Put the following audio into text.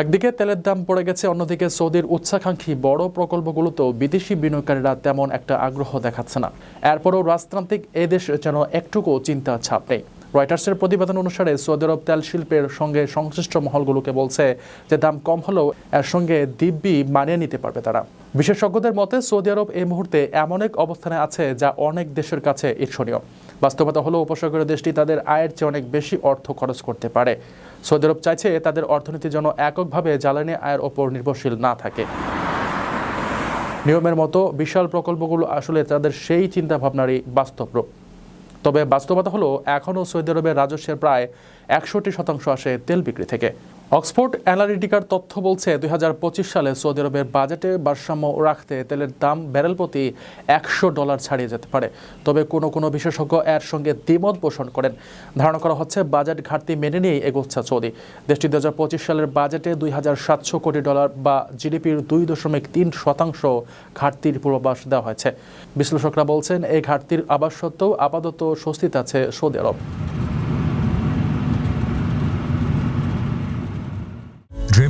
একদিকে তেলের দাম পড়ে গেছে, অন্যদিকে সৌদির উচ্চাকাঙ্ক্ষী বড় প্রকল্পগুলোতেও বিদেশি বিনিয়োগকারীরা তেমন একটা আগ্রহ দেখাচ্ছে না। এরপরও রাজতান্ত্রিক এদেশ যেন একটুকু চিন্তা ছাপ নেই। রয়টার্সের প্রতিবেদন অনুসারে সৌদি আরব তেল শিল্পের সঙ্গে সংশ্লিষ্ট মহলগুলোকে বলছে যে দাম কম হলেও এর সঙ্গে দিব্যি মানিয়ে নিতে পারবে তারা। বিশেষজ্ঞদের মতে, সৌদি আরব এই মুহূর্তে এমন এক অবস্থানে আছে যা অনেক দেশের কাছে ঈর্ষণীয়। বাস্তবতা হলো উপসাগরীয় দেশটি তাদের আয়ের চেয়ে অনেক বেশি অর্থ খরচ করতে পারে। সৌদি আরব চাইছে তাদের অর্থনীতি যেন এককভাবে জ্বালানি আয়ের ওপর নির্ভরশীল না থাকে। নিয়মের মতো বিশাল প্রকল্পগুলো আসলে তাদের সেই চিন্তাভাবনারই বাস্তব রূপ। তবে বাস্তবতা হলো এখনও সৌদি আরবের রাজস্বের প্রায় একষট্টি শতাংশ আসে তেল বিক্রি থেকে। অক্সফোর্ড অ্যানালিটিকার তথ্য বলছে, দুই হাজার পঁচিশ সালে সৌদি আরবের বাজেটে ভারসাম্য রাখতে তেলের দাম ব্যারেল প্রতি একশো ডলার ছাড়িয়ে যেতে পারে। তবে কোনো কোনো বিশেষজ্ঞ এর সঙ্গে দ্বিমত পোষণ করেন। ধারণা করা হচ্ছে, বাজেট ঘাটতি মেনে নিয়েই এগোচ্ছে সৌদি। দেশটি দুই হাজার পঁচিশ সালের বাজেটে দুই হাজার সাতশো কোটি ডলার বা জিডিপির দুই দশমিক তিন শতাংশ ঘাটতির পূর্বাভাস দেওয়া হয়েছে। বিশ্লেষকরা বলছেন, এই ঘাটতির আবাস সত্ত্বেও আপাতত স্বস্তিতে আছে সৌদি আরব।